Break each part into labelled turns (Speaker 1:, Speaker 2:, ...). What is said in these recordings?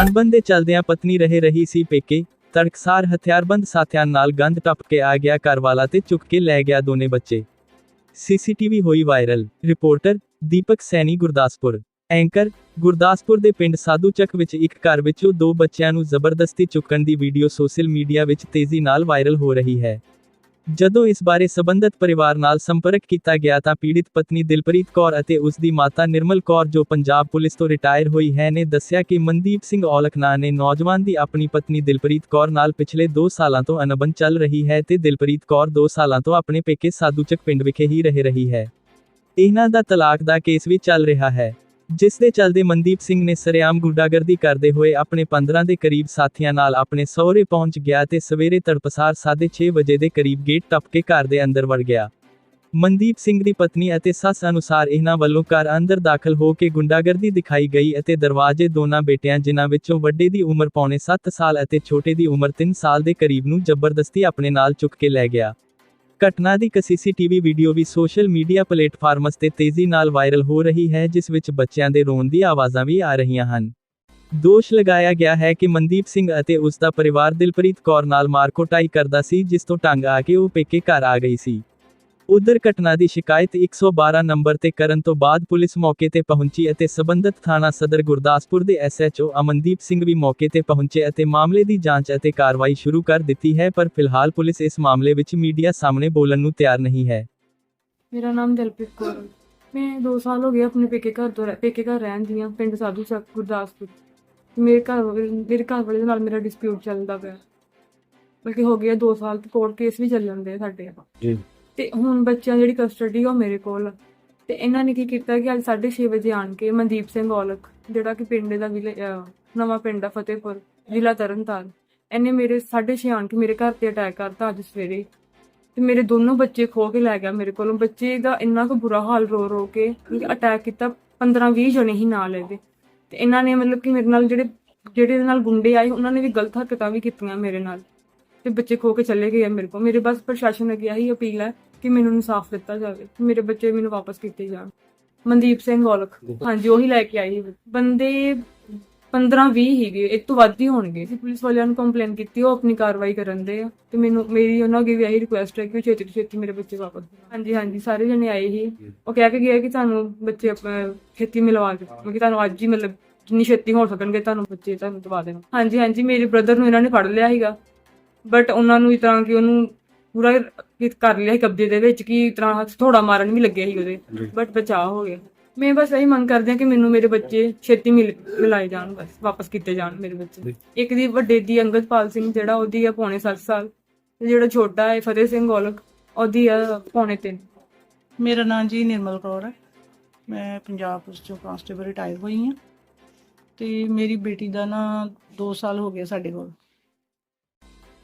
Speaker 1: ਅਣਬਨ ਦੇ ਚਲਦਿਆਂ ਪਤਨੀ ਰਹੇ ਰਹੀ ਸੀ ਪੇਕੇ, ਤੜਕਸਾਰ ਹਥਿਆਰਬੰਦ ਸਾਥੀਆਂ ਨਾਲ ਗੰਦ ਟੱਪ ਕੇ ਆ ਗਿਆ ਘਰਵਾਲਾ ਤੇ ਚੁੱਕ ਕੇ ਲੈ ਗਿਆ ਦੋਨੇ ਬੱਚੇ। ਸੀਸੀਟੀਵੀ ਹੋਈ viral, reporter Deepak Saini Gurdaspur. Anchor, Gurdaspur ਦੇ ਪਿੰਡ ਸਾਧੂ ਚੱਕ ਵਿੱਚ ਇੱਕ ਘਰ ਵਿੱਚੋਂ ਦੋ ਬੱਚਿਆਂ ਨੂੰ ਜ਼ਬਰਦਸਤੀ ਚੁੱਕਣ ਦੀ ਵੀਡੀਓ ਸੋਸ਼ਲ ਮੀਡੀਆ ਵਿੱਚ ਤੇਜ਼ੀ ਨਾਲ ਵਾਇਰਲ ਹੋ ਰਹੀ ਹੈ। ਜਦੋਂ ਇਸ ਬਾਰੇ ਸਬੰਧਤ ਪਰਿਵਾਰ ਨਾਲ ਸੰਪਰਕ ਕੀਤਾ ਗਿਆ ਤਾਂ ਪੀੜਿਤ ਪਤਨੀ ਦਿਲਪ੍ਰੀਤ ਕੌਰ ਅਤੇ ਉਸ ਦੀ ਮਾਤਾ ਨਿਰਮਲ ਕੌਰ, ਜੋ ਪੰਜਾਬ ਪੁਲਿਸ ਤੋਂ ਰਿਟਾਇਰ ਹੋਈ ਹੈ, ਨੇ ਦੱਸਿਆ ਕਿ ਮਨਦੀਪ ਸਿੰਘ ਔਲਖ ਨਾਂ ਨੇ ਨੌਜਵਾਨ ਦੀ ਆਪਣੀ ਪਤਨੀ ਦਿਲਪ੍ਰੀਤ ਕੌਰ ਨਾਲ ਪਿਛਲੇ 2 ਸਾਲਾਂ ਤੋਂ ਅਨਬਨ ਚੱਲ ਰਹੀ ਹੈ ਤੇ ਦਿਲਪ੍ਰੀਤ ਕੌਰ 2 ਸਾਲਾਂ ਤੋਂ ਆਪਣੇ ਪੇਕੇ ਸਾਧੂਚਕ ਪਿੰਡ ਵਿਖੇ ਹੀ ਰਹਿ ਰਹੀ ਹੈ। ਇਹਨਾਂ ਦਾ ਤਲਾਕ ਦਾ ਕੇਸ ਵੀ ਚੱਲ ਰਿਹਾ ਹੈ। ਜਿਸ ਦੇ ਚਲਦੇ ਮਨਦੀਪ ਸਿੰਘ ਨੇ ਸਰਿਆਮ ਗੁੰਡਾਗਰਦੀ ਕਰਦੇ ਹੋਏ ਆਪਣੇ 15 ਦੇ ਕਰੀਬ ਸਾਥੀਆਂ ਨਾਲ ਆਪਣੇ ਸਹੁਰੇ ਪਹੁੰਚ ਗਿਆ ਤੇ ਸਵੇਰੇ ਤੜਪਸਾਰ 6:30 ਵਜੇ ਦੇ ਕਰੀਬ ਗੇਟ ਟੱਪ ਕੇ ਘਰ ਦੇ ਅੰਦਰ ਵੜ ਗਿਆ। ਮਨਦੀਪ ਸਿੰਘ ਦੀ ਪਤਨੀ ਅਤੇ ਸੱਸ ਅਨੁਸਾਰ ਇਹਨਾਂ ਵੱਲੋਂ ਘਰ ਅੰਦਰ ਦਾਖਲ ਹੋ ਕੇ ਗੁੰਡਾਗਰਦੀ ਦਿਖਾਈ ਗਈ ਅਤੇ ਦਰਵਾਜ਼ੇ ਦੋਨਾਂ ਬੇਟਿਆਂ ਜਿਨ੍ਹਾਂ ਵਿੱਚੋਂ ਵੱਡੇ ਦੀ ਉਮਰ ਪੌਣੇ 7 ਸਾਲ ਅਤੇ ਛੋਟੇ ਦੀ ਉਮਰ 3 ਸਾਲ ਦੇ ਕਰੀਬ ਨੂੰ ਜ਼ਬਰਦਸਤੀ ਆਪਣੇ ਨਾਲ ਚੁੱਕ ਕੇ ਲੈ ਗਿਆ। ਘਟਨਾ ਦੀ ਇੱਕ ਸੀਸੀਟੀਵੀ ਵੀਡੀਓ ਵੀ ਸੋਸ਼ਲ ਮੀਡੀਆ ਪਲੇਟਫਾਰਮਸ ਤੇ ਤੇਜ਼ੀ ਨਾਲ ਵਾਇਰਲ ਹੋ ਰਹੀ ਹੈ, ਜਿਸ ਵਿੱਚ ਬੱਚਿਆਂ ਦੇ ਰੋਣ ਦੀ ਆਵਾਜ਼ਾਂ ਵੀ ਆ ਰਹੀਆਂ ਹਨ। ਦੋਸ਼ ਲਗਾਇਆ ਗਿਆ ਹੈ ਕਿ ਮਨਦੀਪ ਸਿੰਘ ਅਤੇ ਉਸ ਦਾ ਪਰਿਵਾਰ ਦਿਲਪ੍ਰੀਤ ਕੌਰ ਨਾਲ ਮਾਰਕੋਟਾਈ ਕਰਦਾ ਸੀ, ਜਿਸ ਤੋਂ ਟੰਗ ਆ ਕੇ ਉਹ ਪੇਕੇ ਘਰ ਆ ਗਈ ਸੀ। ਉਧਰ ਘਟਨਾ ਦੀ ਸ਼ਿਕਾਇਤ 112 ਨੰਬਰ ਤੇ ਕਰਨ ਤੋਂ ਬਾਅਦ ਪੁਲਿਸ ਮੌਕੇ ਤੇ ਪਹੁੰਚੀ ਅਤੇ ਸਬੰਧਤ ਥਾਣਾ ਸਦਰ ਗੁਰਦਾਸਪੁਰ ਦੇ ਐਸਐਚਓ ਅਮਨਦੀਪ ਸਿੰਘ ਵੀ ਮੌਕੇ ਤੇ ਪਹੁੰਚੇ ਅਤੇ ਮਾਮਲੇ ਦੀ ਜਾਂਚ ਅਤੇ ਕਾਰਵਾਈ ਸ਼ੁਰੂ ਕਰ ਦਿੱਤੀ ਹੈ ਪਰ ਫਿਲਹਾਲ ਪੁਲਿਸ ਇਸ ਮਾਮਲੇ ਵਿੱਚ ਮੀਡੀਆ ਸਾਹਮਣੇ ਬੋਲਣ ਨੂੰ ਤਿਆਰ ਨਹੀਂ ਹੈ।
Speaker 2: ਮੇਰਾ ਨਾਮ ਦਿਲਪ੍ਰੀਤ ਕੌਰ ਹੈ। ਮੈਂ 2 ਸਾਲ ਹੋ ਗਏ ਆਪਣੇ ਪੇਕੇ ਘਰ ਤੋਂ ਰਹਿ- ਪੇਕੇ ਘਰ ਰਹਿਣ ਦੀਆਂ ਪਿੰਡ ਸਾਧੂ ਚੱਕ ਗੁਰਦਾਸਪੁਰ। ਮੇਰੇ ਘਰ ਵਾਲੇ- ਮੇਰੇ ਘਰ ਵਾਲੇ ਦੇ ਨਾਲ ਮੇਰਾ ਡਿਸਪਿਊਟ ਚੱਲਦਾ ਪਿਆ। ਬਲਕਿ ਹੋ ਗਿਆ 2 ਸਾਲ ਤੇ ਕੋਰਟ ਕੇਸ ਵੀ ਚੱਲ ਜਾਂਦੇ ਆ ਸਾਡੇ
Speaker 3: ਜੀ।
Speaker 2: ਤੇ ਹੁਣ ਬੱਚਿਆਂ ਦੀ ਜਿਹੜੀ ਕਸਟਡੀ ਉਹ ਮੇਰੇ ਕੋਲ ਆ। ਤੇ ਇਹਨਾਂ ਨੇ ਕੀ ਕੀਤਾ ਕਿ ਅੱਜ 6:30 ਵਜੇ ਆਣ ਕੇ ਮਨਦੀਪ ਸਿੰਘ ਔਲਖ, ਜਿਹੜਾ ਕਿ ਪਿੰਡ ਦਾ ਵਿਲੇ- ਅਹ ਨਵਾਂ ਪਿੰਡ ਆ ਫਤਿਹਪੁਰ, ਜ਼ਿਲ੍ਹਾ ਤਰਨਤਾਰਨ, ਇਹਨੇ ਮੇਰੇ 6:30 ਆਣ ਕੇ ਮੇਰੇ ਘਰ ਤੇ ਅਟੈਕ ਕਰਤਾ ਅੱਜ ਸਵੇਰੇ। ਤੇ ਮੇਰੇ ਦੋਨੋਂ ਬੱਚੇ ਖੋ ਕੇ ਲੈ ਗਿਆ ਮੇਰੇ ਕੋਲੋਂ। ਬੱਚੇ ਦਾ ਇੰਨਾ ਕੁ ਬੁਰਾ ਹਾਲ ਰੋ ਰੋ ਕੇ ਅਟੈਕ ਕੀਤਾ 15 20 ਜਣੇ ਹੀ ਨਾਲ ਇਹਦੇ। ਤੇ ਇਹਨਾਂ ਨੇ ਮਤਲਬ ਕਿ ਮੇਰੇ ਨਾਲ ਜਿਹੜੇ ਜਿਹੜੇ ਇਹਦੇ ਨਾਲ ਗੁੰਡੇ ਆਏ, ਉਹਨਾਂ ਨੇ ਵੀ ਗਲਤ ਹਰਕਤਾਂ ਵੀ ਕੀਤੀਆਂ ਮੇਰੇ ਨਾਲ। ਤੇ ਬੱਚੇ ਖੋ ਕੇ ਚਲੇ ਗਏ ਆ ਮੇਰੇ ਕੋਲ। ਮੇਰੇ ਬਸ ਪ੍ਰਸ਼ਾਸਨ ਅੱਗੇ ਇਹੀ ਅਪੀਲ ਹੈ ਕਿ ਮੈਨੂੰ ਇਨਸਾਫ ਦਿੱਤਾ ਜਾਵੇ ਤੇ ਮੇਰੇ ਬੱਚੇ ਮੈਨੂੰ ਵਾਪਸ ਕੀਤੇ ਜਾਣ। ਮਨਦੀਪ ਸਿੰਘ ਔਲਖ। ਹਾਂਜੀ ਉਹੀ ਲੈ ਕੇ ਆਈ। ਬੰਦੇ 15 20 ਹੀਗੇ ਇਹ ਤੋਂ ਵੱਧ ਹੀ ਹੋਣਗੇ। ਅਸੀਂ ਪੁਲਿਸ ਵਾਲਿਆਂ ਨੂੰ ਕੰਪਲੇਨ ਕੀਤੀ ਉਹ ਆਪਣੀ ਕਾਰਵਾਈ ਕਰਨ ਦੇ ਆ। ਤੇ ਮੈਨੂੰ ਮੇਰੀ ਉਹਨਾਂ ਅੱਗੇ ਵੀ ਇਹੀ ਰਿਕੁਐਸਟ ਹੈ ਕਿ ਛੇਤੀ ਤੋਂ ਛੇਤੀ ਮੇਰੇ ਬੱਚੇ ਵਾਪਸ ਹਾਂਜੀ ਹਾਂਜੀ ਸਾਰੇ ਜਣੇ ਆਏ ਸੀ। ਉਹ ਕਹਿ ਕੇ ਗਏ ਕਿ ਤੁਹਾਨੂੰ ਬੱਚੇ ਅਹ, ਛੇਤੀ ਮਿਲਵਾ ਕੇ ਕਿਉਂਕਿ ਤੁਹਾਨੂੰ ਅੱਜ ਹੀ ਮਤਲਬ ਜਿੰਨੀ ਛੇਤੀ ਹੋ ਸਕਣਗੇ ਤੁਹਾਨੂੰ ਬੱਚੇ ਤੁਹਾਨੂੰ ਦਵਾ ਦੇਣਾ। ਹਾਂਜੀ ਹਾਂਜੀ ਮੇਰੇ ਬ੍ਰਦਰ ਨੂੰ ਇਹਨਾਂ ਨੇ ਫੜ ਲਿਆ ਸੀਗਾ। ਬਟ ਉਹਨਾਂ ਨੂੰ ਇਸ ਤਰ੍ਹਾਂ ਕਿ ਉਹਨੂੰ ਪੂਰਾ ਇਹ ਕਰ ਲਿਆ ਸੀ ਕਬਜ਼ੇ ਦੇ ਵਿੱਚ ਕਿ ਤਰ੍ਹਾਂ ਥੋੜਾ ਮਾਰਨ ਵੀ ਲੱਗਿਆ ਸੀ ਉਹਦੇ। ਬਟ ਬਚਾਅ ਹੋ ਗਿਆ। ਮੈਂ ਬਸ ਇਹੀ ਮੰਗ ਕਰਦੀ ਹਾਂ ਕਿ ਮੈਨੂੰ ਮੇਰੇ ਬੱਚੇ ਛੇਤੀ ਮਿਲ ਮਿਲਾਏ ਜਾਣ ਬਸ ਵਾਪਸ ਕੀਤੇ ਜਾਣ ਮੇਰੇ ਬੱਚੇ। ਇੱਕ ਦੀ ਵੱਡੇ ਦੀ ਅੰਗਦਪਾਲ ਸਿੰਘ ਜਿਹੜਾ ਉਹਦੀ ਆ ਪੌਣੇ 7 ਸਾਲ। ਤੇ ਜਿਹੜਾ ਛੋਟਾ ਹੈ ਫਤਿਹ ਸਿੰਘ ਗੋਲਕ ਉਹਦੀ ਆ ਪੌਣੇ 3
Speaker 4: ਮੇਰਾ ਨਾਮ ਜੀ ਨਿਰਮਲ ਕੌਰ ਹੈ। ਮੈਂ ਪੰਜਾਬ ਪੁਲਿਸ ਚੋਂ ਕਾਂਸਟੇਬਲ ਰਿਟਾਇਰ ਹੋਈ ਹਾਂ। ਤੇ ਮੇਰੀ ਬੇਟੀ ਦਾ ਨਾ 2 ਸਾਲ ਹੋ ਗਏ ਸਾਡੇ ਕੋਲ।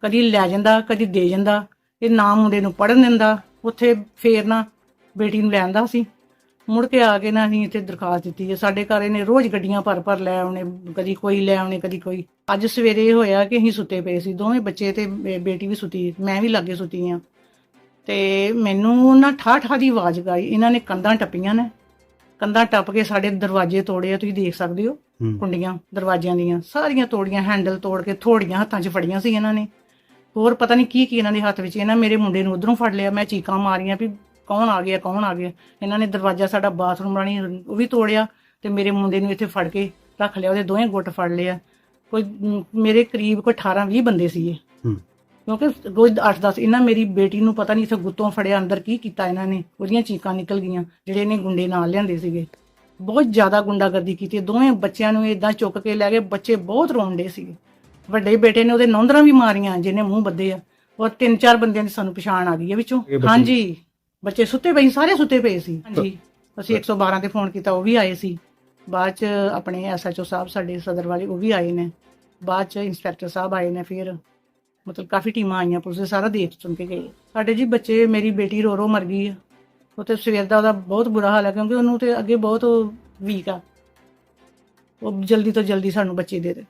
Speaker 4: ਕਦੀ ਲੈ ਜਾਂਦਾ ਕਦੀ ਦੇ ਜਾਂਦਾ। ਇਹ ਨਾ ਮੁੰਡੇ ਨੂੰ ਪੜਨ ਦਿੰਦਾ। ਉੱਥੇ ਫੇਰ ਨਾ ਬੇਟੀ ਨੂੰ ਲੈਂਦਾ ਸੀ। ਮੁੜ ਕੇ ਆ ਕੇ ਨਾ ਅਸੀਂ ਇੱਥੇ ਦਰਖਾਸਤ ਦਿੱਤੀ ਹੈ। ਸਾਡੇ ਘਰ ਇਹਨੇ ਰੋਜ਼ ਗੱਡੀਆਂ ਭਰ ਭਰ ਲੈ ਆਉਣੇ ਕਦੀ ਕੋਈ ਲੈ ਆਉਣੇ ਕਦੀ ਕੋਈ। ਅੱਜ ਸਵੇਰੇ ਇਹ ਹੋਇਆ ਕਿ ਅਸੀਂ ਸੁੱਤੇ ਪਏ ਸੀ। ਦੋਵੇਂ ਬੱਚੇ ਤੇ ਬੇ- ਬੇਟੀ ਵੀ ਸੁੱਤੀ ਮੈਂ ਵੀ ਲਾਗੇ ਸੁੱਤੀ ਆ ਤੇ ਮੈਨੂੰ ਨਾ ਠਾ ਠਾ ਦੀ ਆਵਾਜ਼ ਗਾਈ ਇਹਨਾਂ ਨੇ ਕੰਧਾਂ ਟੱਪੀਆਂ ਨੇ। ਕੰਧਾਂ ਟੱਪ ਕੇ ਸਾਡੇ ਦਰਵਾਜ਼ੇ ਤੋੜੇ ਆ। ਤੁਸੀਂ ਦੇਖ ਸਕਦੇ ਹੋ। ਕੁੰਡੀਆਂ ਦਰਵਾਜ਼ਿਆਂ ਦੀਆਂ। ਸਾਰੀਆਂ ਤੋੜੀਆਂ ਹੈਂਡਲ ਤੋੜ ਕੇ ਥੋੜੀਆਂ ਹੱਥਾਂ 'ਚ ਫੜੀਆਂ ਸੀ ਇਹਨਾਂ ਨੇ। ਹੋਰ ਪਤਾ ਨਹੀਂ ਕੀ ਕੀ ਇਹਨਾਂ ਦੇ ਹੱਥ ਵਿੱਚ ਇਹਨਾਂ ਮੇਰੇ ਮੁੰਡੇ ਨੂੰ ਉਧਰੋਂ ਫੜ ਲਿਆ ਮੈਂ ਚੀਕਾਂ ਮਾਰੀਆਂ ਵੀ ਕੌਣ ਆ ਗਿਆ ਕੌਣ ਆ ਗਿਆ। ਇਹਨਾਂ ਨੇ ਦਰਵਾਜ਼ਾ ਸਾਡਾ ਬਾਥਰੂਮ ਰਾਣੀ ਉਹ ਵੀ ਤੋੜਿਆ ਤੇ ਮੇਰੇ ਮੁੰਡੇ ਨੂੰ ਇੱਥੇ ਫੜ ਕੇ ਰੱਖ ਲਿਆ ਉਹਦੇ ਦੋਵੇਂ ਗੁੱਟ ਫੜ ਲਿਆ ਕੋਈ ਮੇਰੇ ਕਰੀਬ ਕੋਈ 18 20 ਬੰਦੇ ਸੀਗੇ। ਕਿਉਂਕਿ ਰੋਜ਼ 8 10 ਇਹਨਾਂ ਮੇਰੀ ਬੇਟੀ ਨੂੰ ਪਤਾ ਨਹੀਂ ਇੱਥੇ ਗੁੱਤੋਂ ਫੜਿਆ ਅੰਦਰ ਕੀ ਕੀਤਾ ਇਹਨਾਂ ਨੇ ਉਹਦੀਆਂ ਚੀਕਾਂ ਨਿਕਲ ਗਈਆਂ ਜਿਹੜੇ ਇਹਨੇ ਗੁੰਡੇ ਨਾਲ ਲਿਆਂਦੇ ਸੀਗੇ। ਬਹੁਤ ਜ਼ਿਆਦਾ ਗੁੰਡਾਗਰਦੀ ਕੀਤੀ ਦੋਵੇਂ ਬੱਚਿਆਂ ਨੂੰ ਇਦਾਂ ਚੁੱਕ ਕੇ ਲੈ ਗਏ ਬੱਚੇ ਬਹੁਤ ਰੋਂਦੇ ਸੀਗੇ। ਵੱਡੇ ਬੇਟੇ ਨੇ ਉਹਦੇ ਨੌਂਦਰਾਂ ਵੀ ਮਾਰੀਆਂ ਜਿਹਨੇ ਮੂੰਹ ਬੱਦੇ ਆ। ਔਰ ਤਿੰਨ ਚਾਰ ਬੰਦਿਆਂ ਦੀ ਸਾਨੂੰ ਪਛਾਣ ਆ ਗਈ ਹੈ ਵਿੱਚੋਂ।
Speaker 3: ਇਹ ਬੱਚੇ-
Speaker 4: ਹਾਂਜੀ। ਬੱਚੇ ਸੁੱਤੇ ਪਏ ਸੀ, ਸਾਰੇ ਸੁੱਤੇ ਪਏ ਸੀ। ਹਾਂਜੀ। ਅਸੀਂ 112 ਤੇ ਫੋਨ ਕੀਤਾ ਉਹ ਵੀ ਆਏ ਸੀ। ਬਾਅਦ ਚ ਆਪਣੇ ਐਸਐਚਓ ਸਾਹਿਬ ਸਾਡੇ ਸਦਰ ਵਾਲੇ ਉਹ ਵੀ ਆਏ ਨੇ। ਬਾਅਦ ਚ ਇੰਸਪੈਕਟਰ ਸਾਹਿਬ ਆਏ ਨੇ ਫਿਰ। ਮਤਲਬ ਕਾਫੀ ਟੀਮਾਂ ਆਈਆਂ ਪੁਲਿਸ ਦੇ ਸਾਰਾ ਦੇਖ ਸੁਣ ਕੇ ਗਏ। ਸਾਡੇ ਜੀ ਬੱਚੇ ਮੇਰੀ ਬੇਟੀ ਰੋ ਰੋ ਮਰ ਗਈ ਆ। ਉਹ ਤੇ ਸਵੇਰ ਦਾ ਉਹਦਾ ਬਹੁਤ ਬੁਰਾ ਹਾਲ ਹੈ ਕਿਉਂਕਿ ਉਹਨੂੰ ਤੇ ਅੱਗੇ ਬਹੁਤ ਵੀਕ ਆ। ਉਹ ਜਲਦੀ ਤੋਂ ਜਲਦੀ ਸਾਨੂੰ ਬੱਚੇ ਦੇ ਦੇ।